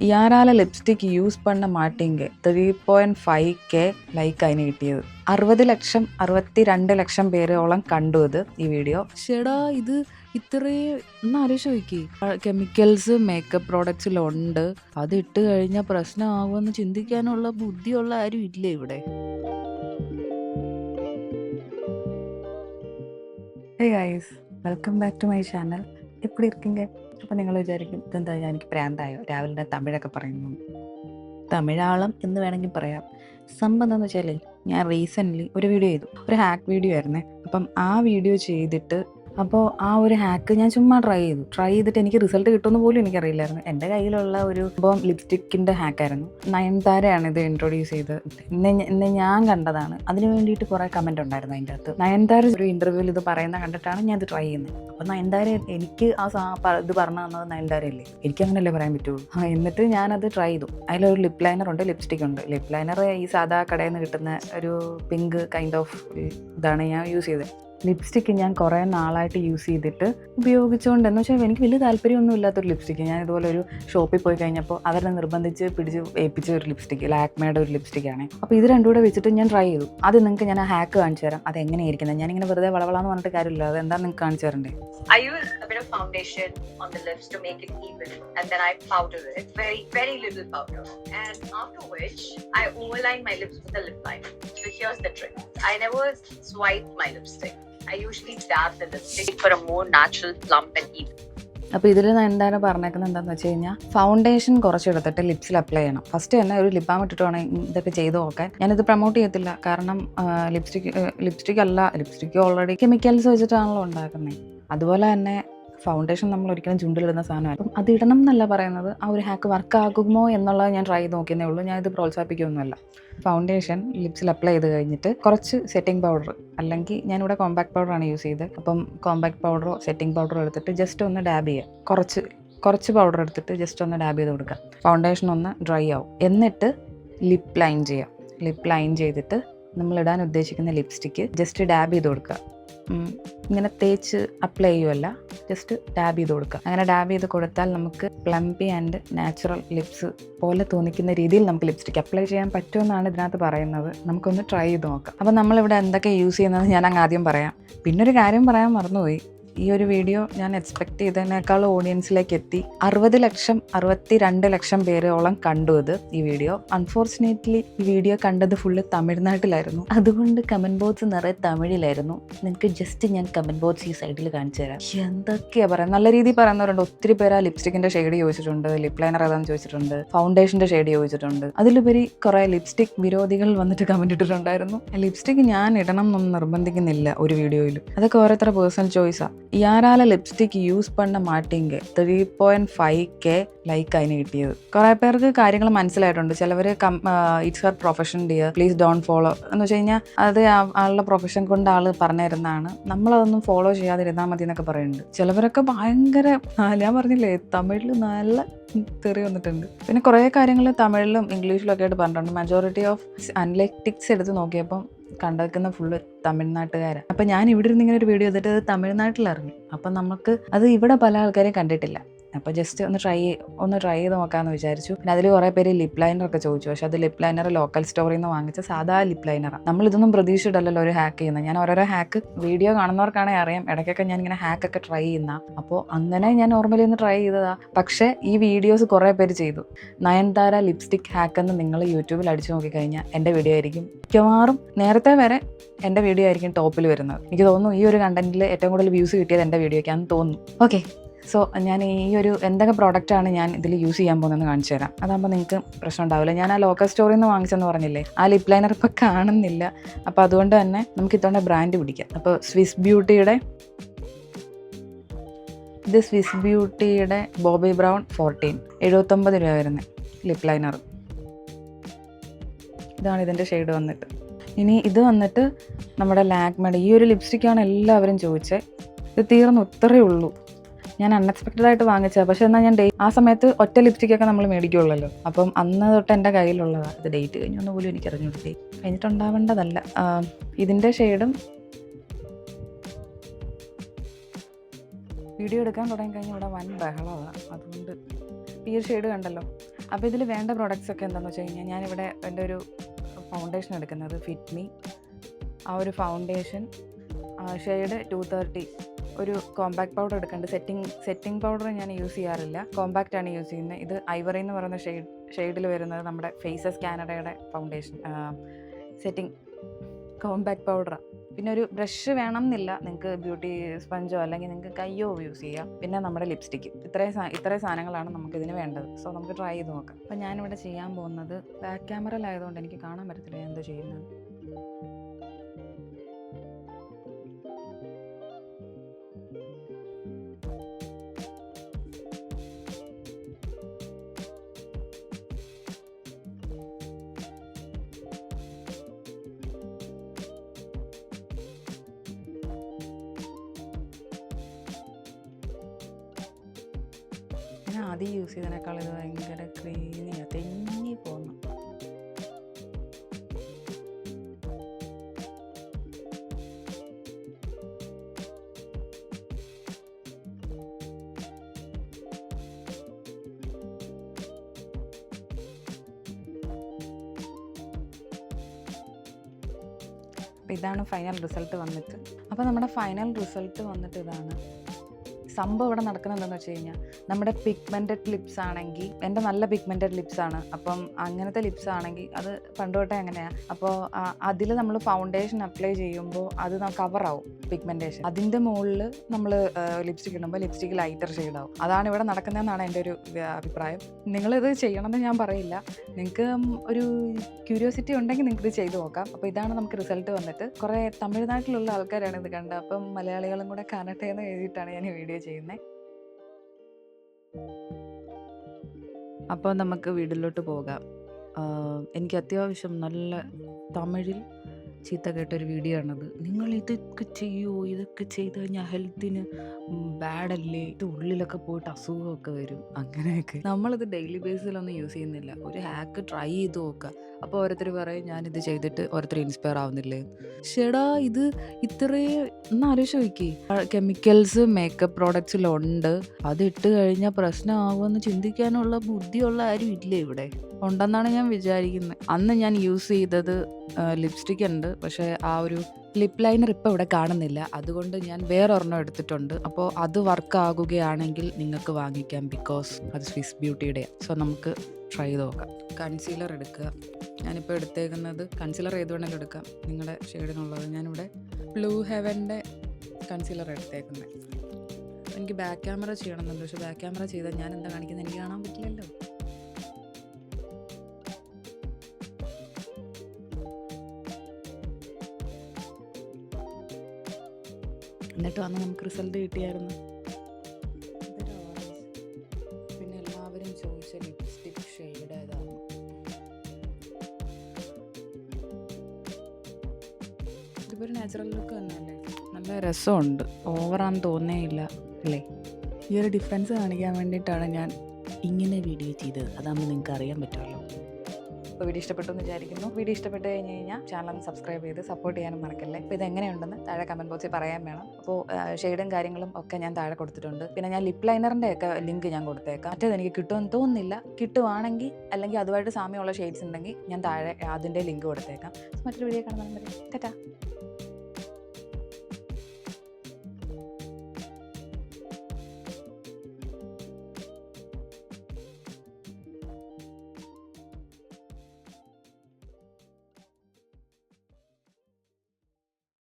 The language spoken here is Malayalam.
யாரால லிப்ஸ்டிக் யூஸ் பண்ண மாட்டீங்க three point five K like അതിന് കിട്ടിയത് അറുപത് ലക്ഷം അറുപത്തി രണ്ട് ലക്ഷം പേരോളം കണ്ടു ഇത് ഈ വീഡിയോ ചേടാ ഇത് ഇത്രയും ഒന്ന് ആലോചിച്ച് നോക്കി കെമിക്കൽസ് മേക്കപ്പ് പ്രോഡക്ട്സിലുണ്ട് അത് ഇട്ട് കഴിഞ്ഞാൽ പ്രശ്നമാകുമെന്ന് ചിന്തിക്കാനുള്ള ബുദ്ധിയുള്ള ആരും ഇല്ല ഇവിടെ hey guys welcome back to my channel എപ്പിടി ഇരിക്കുങ്ക അപ്പോൾ നിങ്ങൾ വിചാരിക്കും ഇതെന്താ എനിക്ക് പ്രാന്തായോ? രാവിലെ തമിഴൊക്കെ പറയുന്നു തമിഴാളം എന്ന് വേണമെങ്കിൽ പറയാം. സംഭവം എന്താണെന്ന് വെച്ചാൽ ഞാൻ റീസെന്റ്ലി ഒരു വീഡിയോ ചെയ്തു. ഒരു ഹാക്ക് വീഡിയോ ആയിരുന്നേ. അപ്പം ആ വീഡിയോ ചെയ്തിട്ട് അപ്പോൾ ആ ഒരു ഹാക്ക് ഞാൻ ചുമ്മാ ട്രൈ ചെയ്തു. ട്രൈ ചെയ്തിട്ട് എനിക്ക് റിസൾട്ട് കിട്ടുമെന്ന് പോലും എനിക്കറിയില്ലായിരുന്നു. എന്റെ കയ്യിലുള്ള ഒരു ഇപ്പം ലിപ്സ്റ്റിക്കിന്റെ ഹാക്കായിരുന്നു നയൻതാരയാണ് ഇത് ഇൻട്രൊഡ്യൂസ് ചെയ്ത് ഇന്ന് ഇന്ന് ഞാൻ കണ്ടതാണ്. അതിന് വേണ്ടിയിട്ട് കുറേ കമന്റ് ഉണ്ടായിരുന്നു അതിന്റെ അകത്ത്. നയൻതാര ഒരു ഇന്റർവ്യൂവിൽ ഇത് പറയുന്ന കണ്ടിട്ടാണ് ഞാൻ ഇത് ട്രൈ ചെയ്യുന്നത്. അപ്പോൾ നയൻതാര എനിക്ക് ആ ഇത് പറഞ്ഞു തന്നത് നയൻതാരയല്ലേ? എനിക്ക് പറയാൻ പറ്റുള്ളൂ. ആ, എന്നിട്ട് ഞാനത് ട്രൈ ചെയ്തു. അതിലൊരു ലിപ് ലൈനർ ഉണ്ട് ലിപ്സ്റ്റിക് ഉണ്ട്. ലിപ് ലൈനർ ഈ സാധാ കടയിൽ നിന്ന് കിട്ടുന്ന ഒരു പിങ്ക് കൈൻഡ് ഓഫ് ഇതാണ് ഞാൻ യൂസ് ചെയ്തത്. ലിപ്സ്റ്റിക്ക് ഞാൻ കുറേ നാളായിട്ട് യൂസ് ചെയ്തിട്ട് ഉപയോഗിച്ചുകൊണ്ട് എന്ന് വെച്ചാൽ എനിക്ക് വലിയ താല്പര്യമൊന്നും ഇല്ലാത്തൊരു ലിപ്സ്റ്റിക്ക് ഞാൻ ഇതുപോലെ ഒരു ഷോപ്പിൽ പോയി കഴിഞ്ഞപ്പോൾ അവരെ നിർബന്ധിച്ച് പിടിച്ച് ഏൽപ്പിച്ച ഒരു ലിപ്സ്റ്റിക്ക് ലാക്മേയുടെ ഒരു ലിപ്സ്റ്റിക്കാണ് അപ്പോൾ ഇത് രണ്ടും കൂടെ വെച്ചിട്ട് ഞാൻ ട്രൈ ചെയ്തു. അത് നിങ്ങൾക്ക് ഞാൻ ആ ഹാക്ക് കാണിച്ചു തരാം. അത് എങ്ങനെയായിരിക്കുന്നത്? ഞാനിങ്ങനെ വെറുതെ വളവളാന്ന് പറഞ്ഞിട്ട് കാര്യമില്ല. അത് എന്താ നിങ്ങൾക്ക് കാണിച്ചു തരണ്ടേ? I use a bit of. I never swipe my lipstick. I usually dab natural plump and. അപ്പോൾ ഇതിൽ എന്താണ് പറഞ്ഞേക്കുന്നത് എന്താണെന്ന് വെച്ച് കഴിഞ്ഞാൽ ഫൗണ്ടേഷൻ കുറച്ചെടുത്തിട്ട് ലിപ്സിൽ അപ്ലൈ ചെയ്യണം. ഫസ്റ്റ് തന്നെ ഒരു ലിപ് ബാം ഇട്ടിട്ട് വേണം ഇതൊക്കെ ചെയ്ത് നോക്കാൻ. ഞാനിത് പ്രൊമോട്ട് ചെയ്യത്തില്ല. കാരണം ലിപ്സ്റ്റിക് ലിപ്സ്റ്റിക് അല്ല. ലിപ്സ്റ്റിക് ഓൾറെഡി കെമിക്കൽസ് വെച്ചിട്ടാണല്ലോ ഉണ്ടാക്കുന്നത് അതുപോലെ തന്നെ ഫൗണ്ടേഷൻ നമ്മൾ ഒരിക്കലും ചുണ്ടിലിടുന്ന സാധനമാണ് അപ്പം അത് ഇടണം എന്നല്ല പറയുന്നത്. ആ ഒരു ഹാക്ക് വർക്ക് ആകുമോ എന്നുള്ളത് ഞാൻ ട്രൈ നോക്കിയതേ ഉള്ളൂ. ഞാൻ ഇത് പ്രോത്സാഹിപ്പിക്കുകയൊന്നുമല്ല ഫൗണ്ടേഷൻ ലിപ്സിൽ അപ്ലൈ ചെയ്ത് കഴിഞ്ഞിട്ട് കുറച്ച് സെറ്റിംഗ് പൗഡർ അല്ലെങ്കിൽ ഞാൻ ഞാനിവിടെ കോമ്പാക്ട് പൗഡറാണ് യൂസ് ചെയ്ത് അപ്പം കോമ്പാക്ട് പൗഡറോ സെറ്റിംഗ് പൗഡറോ എടുത്തിട്ട് ജസ്റ്റ് ഒന്ന് ഡാബ് ചെയ്യുക. കുറച്ച് കുറച്ച് പൗഡർ എടുത്തിട്ട് ജസ്റ്റ് ഒന്ന് ഡാബ് ചെയ്ത് കൊടുക്കുക. ഫൗണ്ടേഷൻ ഒന്ന് ഡ്രൈ ആവും. എന്നിട്ട് ലിപ് ലൈൻ ചെയ്യാം ലിപ് ലൈൻ ചെയ്തിട്ട് നമ്മൾ ഇടാൻ ഉദ്ദേശിക്കുന്ന ലിപ്സ്റ്റിക്ക് ജസ്റ്റ് ഡാബ് ചെയ്ത് കൊടുക്കുക. ഇങ്ങനെ തേച്ച് അപ്ലൈ ചെയ്യുമല്ല ജസ്റ്റ് ഡാബ് ചെയ്ത് കൊടുക്കുക. അങ്ങനെ ഡാബ് ചെയ്ത് കൊടുത്താൽ നമുക്ക് പ്ലംപി ആൻഡ് നാച്ചുറൽ ലിപ്സ് പോലെ തോന്നിക്കുന്ന രീതിയിൽ നമുക്ക് ലിപ്സ്റ്റിക് അപ്ലൈ ചെയ്യാൻ പറ്റുമെന്നാണ് ഇതിനകത്ത് പറയുന്നത്. നമുക്കൊന്ന് ട്രൈ ചെയ്ത് നോക്കാം. അപ്പം നമ്മളിവിടെ എന്തൊക്കെ യൂസ് ചെയ്യുന്നത് ഞാൻ അങ്ങ് ആദ്യം പറയാം. പിന്നെ ഒരു കാര്യം പറയാൻ മറന്നുപോയി. ഈ ഒരു വീഡിയോ ഞാൻ എക്സ്പെക്ട് ചെയ്തതിനേക്കാൾ ഓഡിയൻസിലേക്ക് എത്തി. അറുപത് ലക്ഷം അറുപത്തി രണ്ട് ലക്ഷം പേരോളം കണ്ടു ഇത് ഈ വീഡിയോ അൺഫോർച്ചുനേറ്റ്ലി ഈ വീഡിയോ കണ്ടത് ഫുള്ള് തമിഴ്നാട്ടിലായിരുന്നു. അതുകൊണ്ട് കമന്റ് ബോക്സ് നിറയെ തമിഴിലായിരുന്നു. നിങ്ങൾക്ക് ജസ്റ്റ് ഞാൻ കമന്റ് ബോക്സ് ഈ സൈഡിൽ കാണിച്ചു തരാം. എന്തൊക്കെയാ പറയാം? നല്ല രീതിയിൽ പറയുന്നവരുണ്ട്. ഒത്തിരി പേര് ആ ലിപ്സ്റ്റിക്കിന്റെ ഷെയ്ഡ് ചോദിച്ചിട്ടുണ്ട് ലിപ് ലൈനർ ഏതാന്ന് ചോദിച്ചിട്ടുണ്ട് ഫൗണ്ടേഷന്റെ ഷെയ്ഡ് ചോദിച്ചിട്ടുണ്ട്. അതിലുപരി കുറെ ലിപ്സ്റ്റിക് വിരോധികൾ വന്നിട്ട് കമന്റ് ഇട്ടിട്ടുണ്ടായിരുന്നു. ലിപ്സ്റ്റിക് ഞാൻ ഇടണം എന്നൊന്നും നിർബന്ധിക്കുന്നില്ല ഒരു വീഡിയോയിലും അതൊക്കെ ഓരോരുത്തരുടെ പേഴ്സണൽ ചോയ്സാ யாரால ലിപ്സ്റ്റിക് യൂസ് பண்ண മാട്ടീങ്ക three point five K like അതിന് കിട്ടിയത് കുറെ പേർക്ക് കാര്യങ്ങൾ മനസ്സിലായിട്ടുണ്ട് ചിലവർ it's her profession dear please don't follow എന്ന് വെച്ച് കഴിഞ്ഞാൽ അത് ആ- ആളുടെ പ്രൊഫഷൻ കൊണ്ട് ആള് പറഞ്ഞു തരുന്നതാണ് നമ്മളതൊന്നും ഫോളോ ചെയ്യാതിരുന്നാൽ മതി എന്നൊക്കെ പറയുന്നുണ്ട് ചിലവരൊക്കെ ഭയങ്കര ആ, ഞാൻ പറഞ്ഞില്ലേ തമിഴിൽ നല്ല തെറി വന്നിട്ടുണ്ട് പിന്നെ കുറേ കാര്യങ്ങൾ തമിഴിലും ഇംഗ്ലീഷിലും ഒക്കെ ആയിട്ട് പറഞ്ഞിട്ടുണ്ട് മെജോറിറ്റി ഓഫ് അനലറ്റിക്സ് എടുത്ത് നോക്കിയപ്പം കണ്ടേക്കുന്ന ഫുള്ള് തമിഴ്നാട്ടുകാരാണ് അപ്പം ഞാൻ ഇവിടെ ഇരുന്ന് ഇങ്ങനെ ഒരു വീഡിയോ എടുത്തിട്ട് അത് തമിഴ്നാട്ടിലിറങ്ങി. അപ്പം നമുക്ക് അത് ഇവിടെ പല ആൾക്കാരെയും കണ്ടിട്ടില്ല. അപ്പോൾ ജസ്റ്റ് ഒന്ന് ട്രൈ ഒന്ന് ട്രൈ ചെയ്ത് നോക്കാമെന്ന് വിചാരിച്ചു. പിന്നെ അതിൽ കുറേ പേര് ലിപ് ലൈനർ ഒക്കെ ചോദിച്ചു. പക്ഷെ അത് ലിപ് ലൈനർ ലോക്കൽ സ്റ്റോറിൽ നിന്ന് വാങ്ങിച്ച സാധാ ലിപ് ലൈനറാണ് നമ്മൾ ഇതൊന്നും പ്രതീക്ഷിച്ചിട്ടല്ലല്ലോ ഒരു ഹാക്ക് ചെയ്യുന്നത് ഞാൻ ഓരോരോ ഹാക്ക് വീഡിയോ കാണുന്നവർക്കാണെങ്കിൽ അറിയാം. ഇടയ്ക്കൊക്കെ ഞാൻ ഇങ്ങനെ ഹാക്ക് ഒക്കെ ട്രൈ ചെയ്യുന്ന. അപ്പോൾ അങ്ങനെ ഞാൻ നോർമലി ഒന്ന് ട്രൈ ചെയ്തതാ. പക്ഷേ ഈ വീഡിയോസ് കുറേ പേര് ചെയ്തു. നയൻതാര ലിപ്സ്റ്റിക് ഹാക്ക് എന്ന് നിങ്ങൾ യൂട്യൂബിൽ അടിച്ചു നോക്കിക്കഴിഞ്ഞാൽ എന്റെ വീഡിയോ ആയിരിക്കും. മിക്കവാറും നേരത്തെ വരെ എന്റെ വീഡിയോ ആയിരിക്കും ടോപ്പിൽ വരുന്നത്. എനിക്ക് തോന്നുന്നു ഈ ഒരു കണ്ടന്റിൽ ഏറ്റവും കൂടുതൽ വ്യൂസ് കിട്ടിയത് എന്റെ വീഡിയോയ്ക്കാന്ന് തോന്നുന്നു. ഓക്കെ സോ ഞാൻ ഈ ഒരു എന്തൊക്കെ പ്രോഡക്റ്റാണ് ഞാൻ ഇതിൽ യൂസ് ചെയ്യാൻ പോകുന്നതെന്ന് കാണിച്ചു തരാം. അതാകുമ്പോൾ നിങ്ങൾക്ക് പ്രശ്നം ഉണ്ടാവില്ല. ഞാൻ ആ ലോക്കൽ സ്റ്റോറിൽ നിന്ന് വാങ്ങിച്ചെന്ന് പറഞ്ഞില്ലേ? ആ ലിപ് ലൈനർ ഇപ്പോൾ കാണുന്നില്ല. അപ്പോൾ അതുകൊണ്ട് തന്നെ നമുക്ക് ഇത്തവണ ബ്രാൻഡ് പിടിക്കാം. അപ്പോൾ സ്വിസ് ബ്യൂട്ടിയുടെ ഇത് സ്വിസ് ബ്യൂട്ടിയുടെ ബോബി ബ്രൗൺ ഫോർട്ടീൻ എഴുപത്തൊമ്പത് രൂപ വരുന്നത് ലിപ് ലൈനർ ഇതാണ് ഇതിന്റെ ഷെയ്ഡ് വന്നിട്ട്. ഇനി ഇത് വന്നിട്ട് നമ്മുടെ ലാക്മയുടെ ഈ ഒരു ലിപ്സ്റ്റിക്കാണ് എല്ലാവരും ചോദിച്ചത് ഇത് തീർന്ന് ഉള്ളൂ. ഞാൻ അൺഎക്സ്പെക്റ്റഡ് ആയിട്ട് വാങ്ങിച്ചത്. പക്ഷെ എന്നാൽ ഞാൻ ഡേ ആ സമയത്ത് ഒറ്റ ലിപ്സ്റ്റിക് ഒക്കെ നമ്മൾ മേടിക്കുള്ളല്ലോ. അപ്പം അന്ന് തൊട്ട് എന്റെ കയ്യിലുള്ളതാണ് ഇത് ഡേറ്റ് കഴിഞ്ഞൊന്ന് പോലും എനിക്ക് അറിഞ്ഞുകൊണ്ട് ഡേറ്റ് കഴിഞ്ഞിട്ടുണ്ടാവേണ്ടതല്ല ഇതിന്റെ ഷെയ്ഡും വീഡിയോ എടുക്കാൻ തുടങ്ങി കഴിഞ്ഞാൽ ഇവിടെ വൻ ബഹളമാണ് അതുകൊണ്ട് ഈ ഒരു ഷെയ്ഡ് കണ്ടല്ലോ. അപ്പോൾ ഇതിൽ വേണ്ട പ്രോഡക്റ്റ്സ് ഒക്കെ എന്താണെന്ന് വെച്ച് കഴിഞ്ഞാൽ ഞാനിവിടെ എന്റെ ഒരു ഫൗണ്ടേഷൻ എടുക്കുന്നത് ഫിറ്റ്മി ആ ഒരു ഫൗണ്ടേഷൻ ഷെയ്ഡ് ടു തേർട്ടി ഒരു കോമ്പാക്ട് പൗഡർ എടുക്കേണ്ടത് സെറ്റിംഗ് സെറ്റിംഗ് പൗഡർ ഞാൻ യൂസ് ചെയ്യാറില്ല. കോമ്പാക്റ്റ് ആണ് യൂസ് ചെയ്യുന്നത് ഇത് ഐവറി എന്ന് പറയുന്ന ഷെയ്ഡ് ഷെയ്ഡിൽ വരുന്നത് നമ്മുടെ ഫേസസ് കാനഡയുടെ ഫൗണ്ടേഷൻ സെറ്റിംഗ് കോമ്പാക്ട് പൗഡറാണ് പിന്നെ ഒരു ബ്രഷ് വേണം എന്നില്ല നിങ്ങൾക്ക് ബ്യൂട്ടി സ്പഞ്ചോ അല്ലെങ്കിൽ നിങ്ങൾക്ക് കയ്യോ യൂസ് ചെയ്യാം. പിന്നെ നമ്മുടെ ലിപ്സ്റ്റിക്ക് ഇത്രയും ഇത്രയും സാധനങ്ങളാണ് നമുക്കിതിന് വേണ്ടത്. സോ നമുക്ക് ട്രൈ ചെയ്ത് നോക്കാം. അപ്പോൾ ഞാനിവിടെ ചെയ്യാൻ പോകുന്നത് ബാക്ക് ക്യാമറയിലായതുകൊണ്ട് എനിക്ക് കാണാൻ പറ്റത്തില്ല ഞാൻ എന്തോ ചെയ്യുന്നത്. ആദ്യം യൂസ് ചെയ്തതിനേക്കാൾ ഇത് ഭയങ്കര ക്രീമിയാണ് തെങ്ങി പോകുന്നു ഇതാണ് ഫൈനൽ റിസൾട്ട് വന്നിട്ട്. അപ്പോൾ നമ്മുടെ ഫൈനൽ റിസൾട്ട് വന്നിട്ട് ഇതാണ് സംഭവം ഇവിടെ നടക്കുന്നത് എന്താണെന്ന് വെച്ച് കഴിഞ്ഞാൽ നമ്മുടെ പിഗ്മെന്റഡ് ലിപ്സ് ആണെങ്കിൽ എന്റെ നല്ല പിഗ്മെന്റഡ് ലിപ്സ് ആണ്. അപ്പം അങ്ങനത്തെ ലിപ്സ് ആണെങ്കിൽ അത് പണ്ട് തൊട്ടേ അങ്ങനെയാണ് അപ്പോൾ അതിൽ നമ്മൾ ഫൗണ്ടേഷൻ അപ്ലൈ ചെയ്യുമ്പോൾ അത് കവറാവും പിഗ്മെന്റേഷൻ അതിന്റെ മുകളിൽ നമ്മൾ ലിപ്സ്റ്റിക് ഇടുമ്പോൾ ലിപ്സ്റ്റിക് ലൈറ്റർ ചെയ്താവും അതാണ് ഇവിടെ നടക്കുന്നതെന്നാണ് എന്റെ ഒരു അഭിപ്രായം. നിങ്ങളിത് ചെയ്യണമെന്ന് ഞാൻ പറയില്ല. നിങ്ങൾക്ക് ഒരു ക്യൂരിയോസിറ്റി ഉണ്ടെങ്കിൽ നിങ്ങൾക്ക് ഇത് ചെയ്തു നോക്കാം. അപ്പോൾ ഇതാണ് നമുക്ക് റിസൾട്ട് വന്നിട്ട്. കുറേ തമിഴ്നാട്ടിലുള്ള ആൾക്കാരാണ് ഇത് കണ്ടത്. അപ്പം മലയാളികളും കൂടെ കാണട്ടെ എന്ന് എഴുതിയിട്ടാണ് ഞാൻ ഈ വീഡിയോ ചെയ്യുന്നത്. അപ്പോൾ നമുക്ക് വീട്ടിലോട്ട് പോകാം. എനിക്ക് അത്യാവശ്യം നല്ല തമിഴിൽ ചീത്ത കേട്ടൊരു വീഡിയോ ആണത്. നിങ്ങൾ ഇതൊക്കെ ചെയ്യുമോ ഇതൊക്കെ ചെയ്ത് കഴിഞ്ഞാൽ ഹെൽത്തിന് ബാഡല്ലേ ഇത് ഉള്ളിലൊക്കെ പോയിട്ട് അസുഖമൊക്കെ വരും. അങ്ങനെയൊക്കെ. നമ്മളിത് ഡെയിലി ബേസിലൊന്നും യൂസ് ചെയ്യുന്നില്ല. ഒരു ഹാക്ക് ട്രൈ ചെയ്ത് നോക്കുക അപ്പോൾ ഓരോരുത്തർ പറയും ഞാനിത് ചെയ്തിട്ട് ഓരോരുത്തർ ഇൻസ്പയർ ആവുന്നില്ലേ? ഷെടാ ഇത് ഇത്രയും ഒന്ന് ആലോചിച്ച് നോക്കി കെമിക്കൽസ് മേക്കപ്പ് പ്രോഡക്ട്സിലുണ്ട് അത് ഇട്ട് കഴിഞ്ഞാൽ പ്രശ്നമാകുമെന്ന് ചിന്തിക്കാനുള്ള ബുദ്ധിയുള്ള ആരും ഇല്ല ഇവിടെ. ഉണ്ടെന്നാണ് ഞാൻ വിചാരിക്കുന്നത് അന്ന് ഞാൻ യൂസ് ചെയ്തത് ലിപ്സ്റ്റിക് ഉണ്ട്. പക്ഷേ ആ ഒരു ലിപ് ലൈനർ ഇപ്പോൾ ഇവിടെ കാണുന്നില്ല. അതുകൊണ്ട് ഞാൻ വേറെ ഒരെണ്ണം എടുത്തിട്ടുണ്ട്. അപ്പോൾ അത് വർക്ക് ആകുകയാണെങ്കിൽ നിങ്ങൾക്ക് വാങ്ങിക്കാം ബിക്കോസ് അത് സ്വിസ് ബ്യൂട്ടിയുടെ സോ നമുക്ക് ട്രൈ ചെയ്ത് നോക്കാം. കൺസീലർ എടുക്കുക. ഞാനിപ്പോൾ എടുത്തേക്കുന്നത് കൺസീലർ ഏത് വേണമെങ്കിലും എടുക്കാം. നിങ്ങളുടെ ഷെയ്ഡിനുള്ളത് ഞാനിവിടെ ബ്ലൂ ഹെവന്റെ കൺസീലർ എടുത്തേക്കുന്നത് എനിക്ക് ബാക്ക് ക്യാമറ ചെയ്യണമെന്നുണ്ട്. പക്ഷേ ബാക്ക് ക്യാമറ ചെയ്താൽ ഞാൻ എന്താ കാണിക്കുന്നത് എനിക്ക് കാണാൻ എന്നിട്ട് വന്ന് നമുക്ക് റിസൾട്ട് കിട്ടിയായിരുന്നു. പിന്നെ എല്ലാവരും ചോദിച്ച ലിപ്സ്റ്റിക് ഷെയ്ഡ് ഏതാണ് ഇതിപ്പോൾ നാച്ചുറൽ ലുക്ക് തന്നെയല്ലേ? നല്ല രസമുണ്ട്. ഓവറാന്ന് തോന്നേയില്ല അല്ലേ? ഈ ഒരു ഡിഫറൻസ് കാണിക്കാൻ വേണ്ടിയിട്ടാണ് ഞാൻ ഇങ്ങനെ വീഡിയോ ചെയ്തത്. അതാകുമ്പോൾ നിങ്ങൾക്ക് അറിയാൻ പറ്റുമല്ലോ. അപ്പോൾ വീഡിയോ ഇഷ്ടപ്പെട്ടു എന്ന് വിചാരിക്കുന്നു. വീഡിയോ ഇഷ്ടപ്പെട്ട് കഴിഞ്ഞ് കഴിഞ്ഞാൽ ചാനൽ സബ്സ്ക്രൈബ് ചെയ്ത് സപ്പോർട്ട് ചെയ്യാനും മറക്കല്ലേ? അപ്പോൾ ഇത് എങ്ങനെയുണ്ടെന്ന് താഴെ കമന്റ് ബോക്സിൽ പറയാൻ വേണം. അപ്പോൾ ഷെയ്ഡും കാര്യങ്ങളും ഒക്കെ ഞാൻ താഴെ കൊടുത്തിട്ടുണ്ട്. പിന്നെ ഞാൻ ലിപ് ലൈനറിന്റെ ഒക്കെ ലിങ്ക് ഞാൻ കൊടുത്തേക്കാം. മറ്റേത് എനിക്ക് കിട്ടുമെന്ന് തോന്നുന്നില്ല. കിട്ടുവാണെങ്കിൽ അല്ലെങ്കിൽ അതുമായിട്ട് സാമ്യമുള്ള ഷെയ്ഡ്സ് ഉണ്ടെങ്കിൽ ഞാൻ താഴെ അതിന്റെ ലിങ്ക് കൊടുത്തേക്കാം. മറ്റൊരു വീഡിയോ കാണുമ്പോൾ ടാറ്റാ.